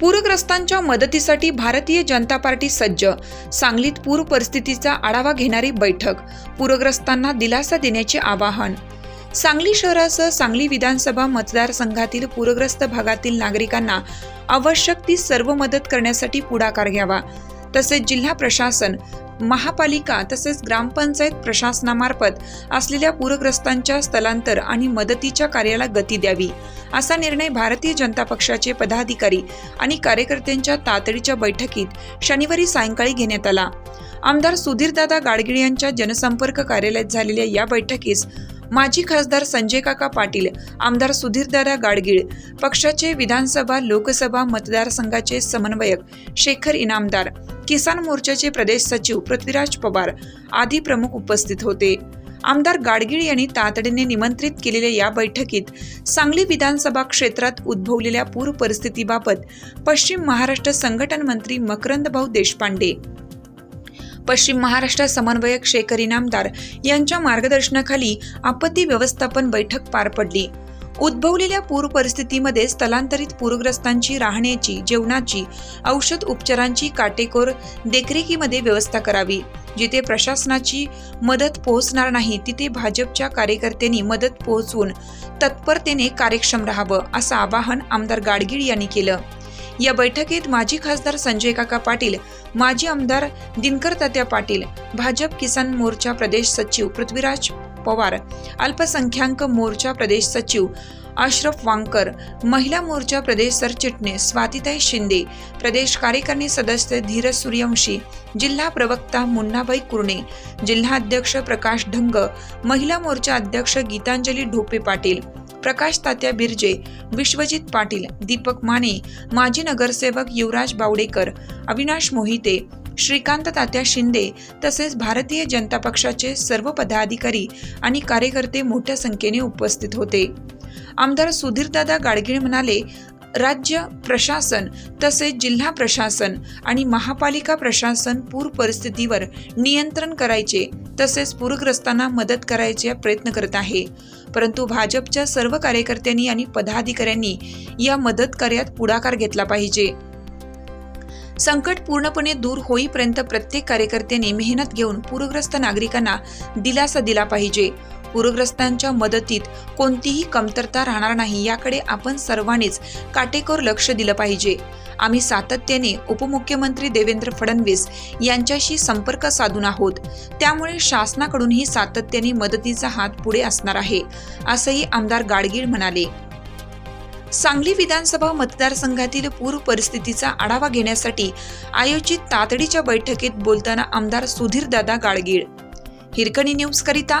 पूरग्रस्तांच्या मदतीसाठी भारतीय जनता पार्टी सज्ज. सांगलीत पूर परिस्थितीचा आढावा घेणारी बैठक. पूरग्रस्तांना दिलासा देण्याचे आवाहन. सांगली शहरासह सांगली विधानसभा मतदारसंघातील पूरग्रस्त भागातील नागरिकांना आवश्यक ती सर्व मदत करण्यासाठी पुढाकार घ्यावा. तसेच जिल्हा प्रशासन महापालिका तसेच ग्रामपंचायत प्रशासनामार्फत असलेल्या पूरग्रस्तांच्या स्थलांतर आणि मदतीच्या कार्याला गती द्यावी. असा निर्णय भारतीय जनता पक्षाचे पदाधिकारी आणि कार्यकर्त्यांच्या तातडीच्या बैठकीत शनिवारी सायंकाळी घेण्यात आला. आमदार सुधीरदादा गाडगिळ यांच्या जनसंपर्क कार्यालयात झालेल्या या बैठकीस माजी खासदार संजय काका पाटील आमदार सुधीरदादा गाडगीळ पक्षाचे विधानसभा लोकसभा मतदारसंघाचे समन्वयक शेखर इनामदार किसान मोर्चाचे प्रदेश सचिव पृथ्वीराज पवार आदी प्रमुख उपस्थित होते. आमदार गाडगीळ यांनी तातडीने निमंत्रित केलेल्या या बैठकीत सांगली विधानसभा क्षेत्रात उद्भवलेल्या पूर परिस्थितीबाबत पश्चिम महाराष्ट्र संघटन मंत्री मकरंदभाऊ देशपांडे पश्चिम महाराष्ट्र समन्वयक शेखर इनामदार यांच्या मार्गदर्शनाखाली आपत्ती व्यवस्थापन बैठक पार पडली. उद्भवलेल्या पूर परिस्थितीमध्ये स्थलांतरित पूरग्रस्तांची राहण्याची जेवणाची औषध उपचारांची काटेकोर देखरेखीमध्ये व्यवस्था करावी. जिथे प्रशासनाची मदत पोहोचणार नाही तिथे भाजपच्या कार्यकर्त्यांनी मदत पोहोचवून तत्परतेने कार्यक्षम राहावं असं आवाहन आमदार गाडगीळ यांनी केलं. या बैठकीत माजी खासदार संजय काका पाटील माजी आमदार दिनकर तात्या पाटील भाजप किसान मोर्चा प्रदेश सचिव पृथ्वीराज पवार अल्पसंख्याक मोर्चा प्रदेश सचिव अशरफ वांकर महिला मोर्चा प्रदेश सरचिटणीस स्वातिताई शिंदे प्रदेश कार्यकारिणी सदस्य धीरज सूर्यवंशी जिल्हा प्रवक्ता मुन्नाबाई कुर्णे जिल्हाध्यक्ष प्रकाश ढंग महिला मोर्चा अध्यक्ष गीतांजली ढोपे पाटील प्रकाश तात्या बिर्जे विश्वजित पाटील दीपक माने माजी नगरसेवक युवराज बावडेकर अविनाश मोहिते श्रीकांत तात्या शिंदे तसेच भारतीय जनता पक्षाचे सर्व पदाधिकारी आणि कार्यकर्ते मोठ्या संख्येने उपस्थित होते. आमदार सुधीरदादा गाडगीळ म्हणाले राज्य प्रशासन तसेच जिल्हा प्रशासन आणि महापालिका प्रशासन पूर परिस्थितीवर नियंत्रण करायचे तसेच पूरग्रस्तांना मदत करायचे प्रयत्न करत आहे. परंतु भाजपच्या सर्व कार्यकर्त्यांनी आणि पदाधिकाऱ्यांनी या मदत कार्यात पुढाकार घेतला पाहिजे. संकट पूर्णपणे दूर होईपर्यंत प्रत्येक कार्यकर्त्याने मेहनत घेऊन पूरग्रस्त नागरिकांना दिलासा दिला पाहिजे. पूरग्रस्तांच्या मदतीत कोणतीही कमतरता राहणार नाही याकडे आपण सर्वांनीच काटेकोर लक्ष दिलं पाहिजे. आम्ही सातत्याने उपमुख्यमंत्री देवेंद्र फडणवीस यांच्याशी संपर्क साधून आहोत. त्यामुळे शासनाकडूनही सातत्याने मदतीचा हात पुढे असणार आहे असंही आमदार गाडगीळ म्हणाले. सांगली विधानसभा मतदारसंघातील पूर परिस्थितीचा आढावा घेण्यासाठी आयोजित तातडीच्या बैठकीत बोलताना आमदार सुधीरदादा गाडगीळ. हिरकणी न्यूज करिता